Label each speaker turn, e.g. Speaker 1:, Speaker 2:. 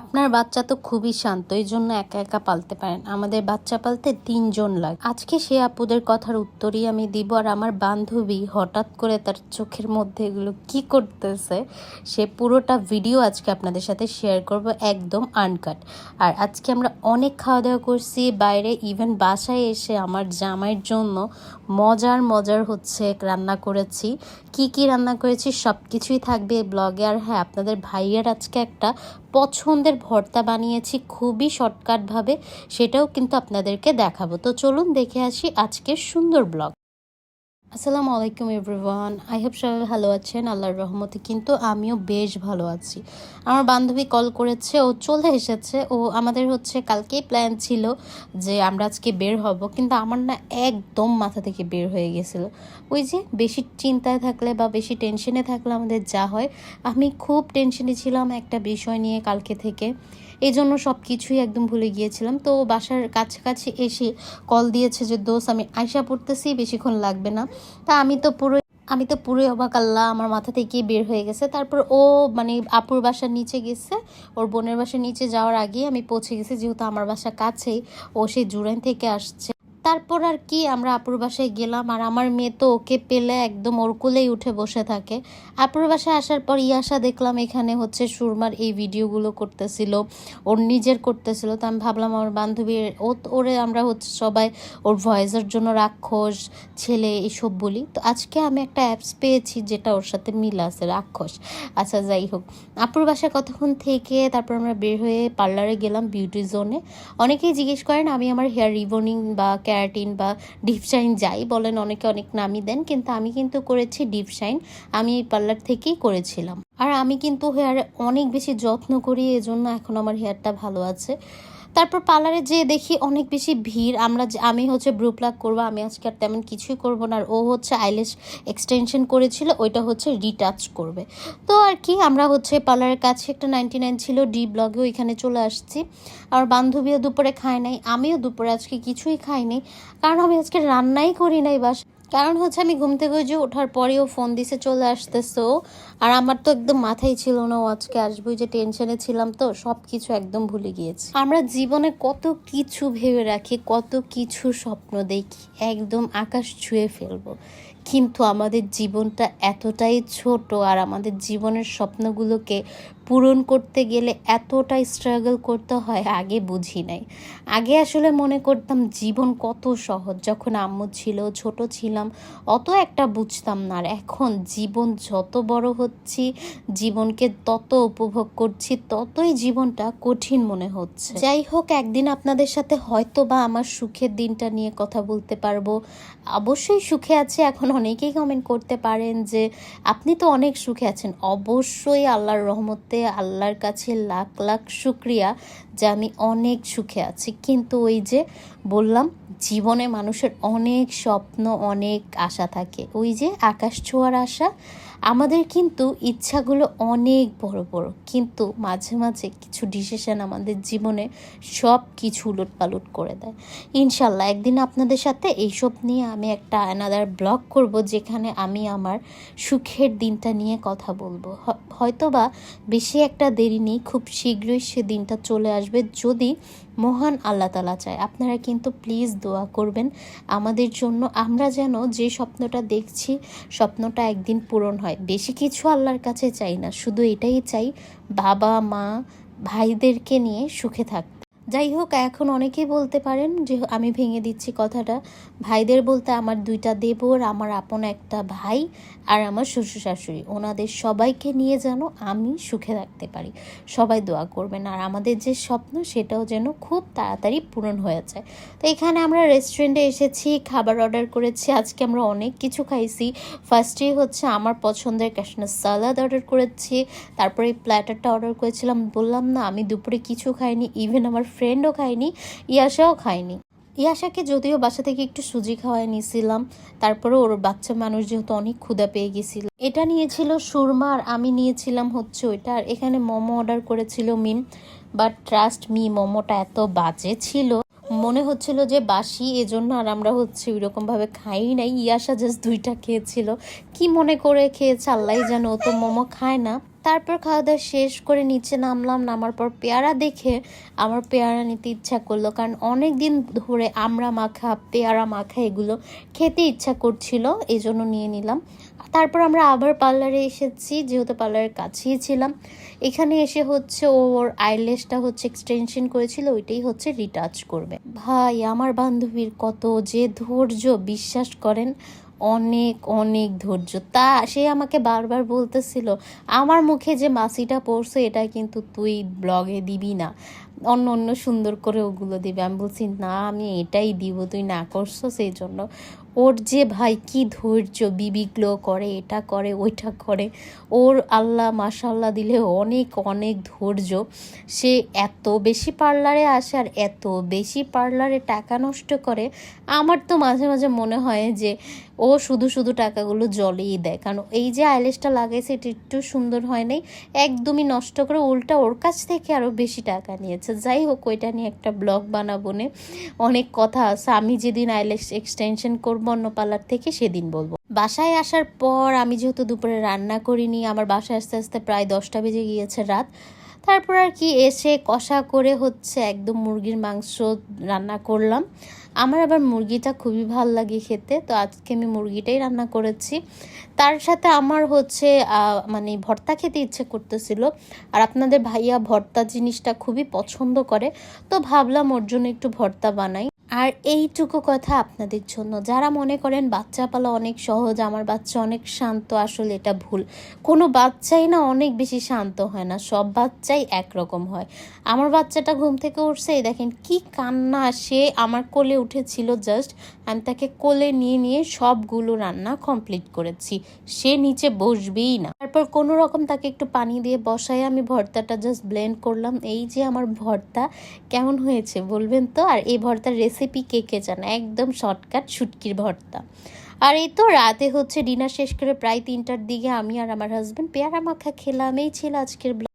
Speaker 1: আপনার বাচ্চা তো খুবই শান্ত, এই জন্য একা একা পালতে পারেন। আমাদের বাচ্চা পালতে তিনজন লাগে। আজকে সে আপুদের কথার উত্তরই আমি দিব, আর আমার বান্ধবী হঠাৎ করে তার চোখের মধ্যে এগুলো কি করতেছে, সে পুরোটা ভিডিও আজকে আপনাদের সাথে শেয়ার করব একদম আনকাট আর আজকে আমরা অনেক খাওয়া দাওয়া করছি, বাইরে ইভেন বাসায় এসে আমার জামাইয়ের জন্য মজার মজার হচ্ছে রান্না করেছি। কি কি রান্না করেছি সব কিছুই থাকবে ব্লগে আর হ্যাঁ আপনাদের ভাইয়ের আজকে একটা পছন্দের ভর্তা বানিয়েছি খুবই শর্টকাটভাবে সেটাও কিন্তু আপনাদেরকে দেখাবো। তো চলুন দেখে আসি আজকের সুন্দর ব্লগ আসসালামু আলাইকুম এভরিওয়ান। আই হোপ সবাই ভালো আছেন, আল্লাহর রহমতে। কিন্তু আমিও বেশ ভালো আছি। আমার বান্ধবী কল করেছে, ও চলে এসেছে। ও আমাদের হচ্ছে কালকেই প্ল্যান ছিল যে আমরা আজকে বের হব, কিন্তু আমার না একদম মাথা থেকে বের হয়ে গেছিল। ওই যে বেশি চিন্তায় থাকলে বা বেশি টেনশনে থাকলে আমাদের যা হয়, আমি খুব টেনশনে ছিলাম একটা বিষয় নিয়ে কালকে থেকে। এই জন্য সব কিছুই একদম ভুলে গিয়েছিলাম। তো বাসার কাছাকাছি এসে কল দিয়েছে যে দোষ আমি আয়সা পড়তেছি, বেশিক্ষণ লাগবে না। তা আমি তো পুরো আমি তো পুরোই অবাক, আল্লাহ আমার মাথা থেকে বের হয়ে গেছে। তারপর ও মানে আপুর বাসার নিচে গেছে। ওর বোনের বাসার নিচে যাওয়ার আগে আমি পৌঁছে গেছি, যেহেতু আমার বাসা কাছেই। ও সেই জুরাইন থেকে আসছে। তারপর আর কি আমরা আপুর বাসায় গেলাম, আর আমার মেয়ে তো ওকে পেলে একদম ওর কোলেই উঠে বসে থাকে। আপুর বাসায় আসার পর ইয়াসা দেখলাম এখানে হচ্ছে সুরমার এই ভিডিওগুলো করতেছিল, ওর নিজের করতেছিল। তো আমি ভাবলাম আমার বান্ধবীর, ও ওরে আমরা হচ্ছে সবাই ওর ভয়েসের জন্য রাক্ষস, ছেলে এইসব বলি। তো আজকে আমি একটা অ্যাপস পেয়েছি যেটা ওর সাথে মিল আছে, রাক্ষস। আচ্ছা যাই হোক। আপুর বাসায় কতক্ষণ থেকে তারপর আমরা বের হয়ে পার্লারে গেলাম বিউটি জোনে। অনেকেই জিজ্ঞেস করেন, আমি আমার হেয়ার রিবনিং বা ক্যারাটিন বা ডিপশাইন যাই বলেন, অনেকে অনেক নামই দেন, কিন্তু আমি কিন্তু করেছি ডিপশাইন। আমি এই পার্লার থেকেই করেছিলাম। আর আমি কিন্তু হেয়ার অনেক বেশি যত্ন করি, এজন্য এখন আমার হেয়ারটা ভালো আছে। তারপর পার্লারে যেয়ে দেখি অনেক বেশি ভিড়। আমরা আমি হচ্ছে ব্রু প্লাক করব, আমি আজকে আর তেমন কিছুই করব না। আর ও হচ্ছে আইলেস এক্সটেনশন করেছিল, ওইটা হচ্ছে রিটাচ করবে। তো আর কি, আমরা হচ্ছে পার্লারের কাছে একটা নাইনটি নাইন ছিল ডি ব্লগে ওইখানে চলে আসছি। আমার বান্ধবীও দুপুরে খায় নাই, আমিও দুপুরে আজকে কিছুই খাইনি। কারণ আমি আজকে রান্নাই করি নাই বাস। কারণ হচ্ছে আমি ঘুম থেকে যে ওঠার পরেও ফোন দিছে, চলে আসতেছে আর আমার তো একদম মাথায় ছিল না ও আজকে আসব যে টেনশনে ছিলাম তো সব কিছু একদম ভুলে গিয়েছি। আমরা জীবনে কত কিছু ভেবে রাখি, কত কিছু স্বপ্ন দেখি, একদম আকাশ ছুঁয়ে ফেলব। কিন্তু আমাদের জীবনটা এতটাই ছোট আর আমাদের জীবনের স্বপ্নগুলোকে পূরণ করতে গেলে এতটাই স্ট্রাগল করতে হয়, আগে বুঝি নাই। আগে আসলে মনে করতাম জীবন কত সহজ। যখন আম্মু ছিল, ছোট ছিলাম, অত একটা বুঝতাম না। আর এখন জীবন যত বড় হচ্ছি, জীবনকে তত উপভোগ করছি, ততই জীবনটা কঠিন মনে হচ্ছে। যাই হোক, একদিন আপনাদের সাথে হয়তো বা আমার সুখের দিনটা নিয়ে কথা বলতে পারব। অবশ্যই সুখে আছে, এখন অনেকেই কমেন্ট করতে পারেন যে, আপনি তো অনেক সুখে আছেন। অবশ্যই আল্লাহর রহমতে আল্লাহর কাছে লাখ লাখ শুক্রিয়া যে আমি অনেক সুখে আছি। কিন্তু ওই যে বললাম, জীবনে মানুষের অনেক স্বপ্ন, অনেক আশা থাকে। ওই যে আকাশ ছোঁয়ার আশা, আমাদের কিন্তু ইচ্ছাগুলো অনেক বড় বড়। কিন্তু মাঝে মাঝে কিছু ডিসিশন আমাদের জীবনে সব কিছু উলট পালট করে দেয়। ইনশাল্লাহ একদিন আপনাদের সাথে এইসব নিয়ে আমি একটা অ্যানাদার ব্লগ করব। যেখানে আমি আমার সুখের দিনটা নিয়ে কথা বলব। হয়তোবা বেশি একটা দেরি নেই, খুব শীঘ্রই সে দিনটা চলে আসবে যদি মহান আল্লাহ তালা চায়। আপনারা কিন্তু প্লিজ দোয়া করবেন আমাদের জন্য। আমরা যেন যে স্বপ্নটা দেখছি, স্বপ্নটা একদিন পূরণ হয়। বেশি কিছু আল্লাহর কাছে চাই না, শুধু এটাই চাই, বাবা, মা, ভাইদেরকে নিয়ে সুখে থাকতে যাই হোক, এখন অনেকেই বলতে পারেন যে আমি ভেঙে দিচ্ছি কথাটা। ভাইদের বলতে আমার দুইটা দেবর, আমার আপন একটা ভাই আর আমার শ্বশুর শাশুড়ি ওনাদের সবাইকে নিয়ে যেন আমি সুখে রাখতে পারি। সবাই দোয়া করবেন। আর আমাদের যে স্বপ্ন, সেটাও যেন খুব তাড়াতাড়ি পূরণ হয়ে যায়। তো এখানে আমরা রেস্টুরেন্টে এসেছি, খাবার অর্ডার করেছি। আজকে আমরা অনেক কিছু খাইছি। ফার্স্টেই হচ্ছে আমার পছন্দের ক্যাশনার সালাদ অর্ডার করেছি। তারপরে প্ল্যাটারটা অর্ডার করেছিলাম। বললাম, না, আমি দুপুরে কিছু খাইনি। ইভেন আমার ফ্রেন্ডও খাইনি, ইয়াসাও খাইনি। ইয়াসাকে যদিও বাসা থেকে একটু সুজি খাওয়াই নিয়েছিলাম তারপরে ওর বাচ্চা মানুষ যেহেতু অনেক ক্ষুদা পেয়ে গেছিল। এটা নিয়েছিল সুরমা আর আমি নিয়েছিলাম হচ্ছে ওইটা, আর এখানে মোমো অর্ডার করেছিল মিম বাট ট্রাস্ট মি মোমোটা এত বাজে ছিল। মনে হচ্ছিল যে বাসি, এজন্য আর আমরা হচ্ছে ওইরকম ভাবে খাই নাই। ইয়াসা জাস্ট দুইটা খেয়েছিল। কি মনে করে খেয়েছে আল্লাহ জানো, ও তো মোমো খায় না। তারপর খাওয়া দাওয়া শেষ করে নিচে নামলাম, নামার পর পেয়ারা দেখে আমার পেয়ারা নিতে ইচ্ছা করল। কারণ অনেক দিন ধরে আমরা মাখা, পেয়ারা মাখা এগুলো খেতে ইচ্ছা করছিল এই জন্য নিয়ে নিলাম। তারপর আমরা আবার পার্লারে এসেছি, যেহেতু পার্লারের কাছেই ছিলাম। এখানে এসে হচ্ছে ওর আইলেসটা হচ্ছে এক্সটেনশন করেছিল, ওইটাই হচ্ছে রিটাচ করবে। ভাই, আমার বান্ধবীর কত যে ধৈর্য, বিশ্বাস করেন। অনেক অনেক ধৈর্য। তা সে আমাকে বারবার বলতেছিল, আমার মুখে যে মাসিটা পড়ছে, এটা কিন্তু তুই ব্লগে দিবি না। অন্য অন্য সুন্দর করে ওগুলো দিবে। আমি বলছি, না, আমি এটাই দিব, তুই না করছ সেই জন্য ওর যে ভাই কি ধৈর্য বিবি গ্লো করে, এটা করে, ওইটা করে, ওর আল্লাহ মাশাল্লাহ দিলে অনেক অনেক ধৈর্য। সে এত বেশি পার্লারে আসে আর এত বেশি পার্লারে টাকা নষ্ট করে, আমার তো মাঝে মাঝে মনে হয় যে ও শুধু শুধু টাকাগুলো জলেই দেয়। কারণ এই যে আইলেসটা লাগাইছে, এটা একটু সুন্দর হয় নাই, একদমই নষ্ট করে উল্টা ওর কাছ থেকে আরও বেশি টাকা নিয়েছে। যাই হোক, ওইটা নিয়ে একটা ব্লগ বানাবো অনেক কথা আছে। আমি যেদিন আইলেস এক্সটেনশন করব পার্লার থেকে সেদিন বলব। বাসায় আসার পর আমি যেহেতু দুপুরে রান্না করিনি, আমার বাসায় আস্তে আস্তে প্রায় দশটা বেজে গিয়েছে রাত। তারপর আর কি এসে কষা করে হচ্ছে একদম মুরগির মাংস রান্না করলাম। আমার আবার মুরগিটা খুবই ভালো লাগে খেতে, তো আজকে আমি মুরগিটাই রান্না করেছি। তার সাথে আমার হচ্ছে মানে ভর্তা খেতে ইচ্ছে করতেছিল, আর আপনাদের ভাইয়া ভর্তা জিনিসটা খুবই পছন্দ করে, তো ভাবলাম ওর জন্য একটু ভর্তা বানাই। আর এইটুকু কথা আপনাদের জন্য। যারা মনে করেন বাচ্চা পালা অনেক সহজ, আমার বাচ্চা অনেক শান্ত, আসলে এটা ভুল। কোনো বাচ্চাই না অনেক বেশি শান্ত হয় না, সব বাচ্চাই একরকম হয়। আমার বাচ্চাটা ঘুম থেকে উঠছে দেখেন কি কান্না সে আমার কোলে উঠেছিল জাস্ট আমি তাকে কোলে নিয়ে নিয়ে সবগুলো রান্না কমপ্লিট করেছি। সে নিচে বসবেই না। তারপর কোনো রকম তাকে একটু পানি দিয়ে বসাই আমি ভর্তাটা জাস্ট ব্লেন্ড করলাম। এই যে আমার ভর্তা, কেমন হয়েছে বলবেন তো? আর এই ভর্তার রেসিপি কে কে জানে? একদম শর্টকাট শুটকির ভর্তা। আর এই তো রাতে হচ্ছে ডিনার শেষ করে প্রায় তিনটার দিকে আমি আর আমার হাজবেন্ড পেয়ারা মাখা খেলাম। এই ছিল আজকের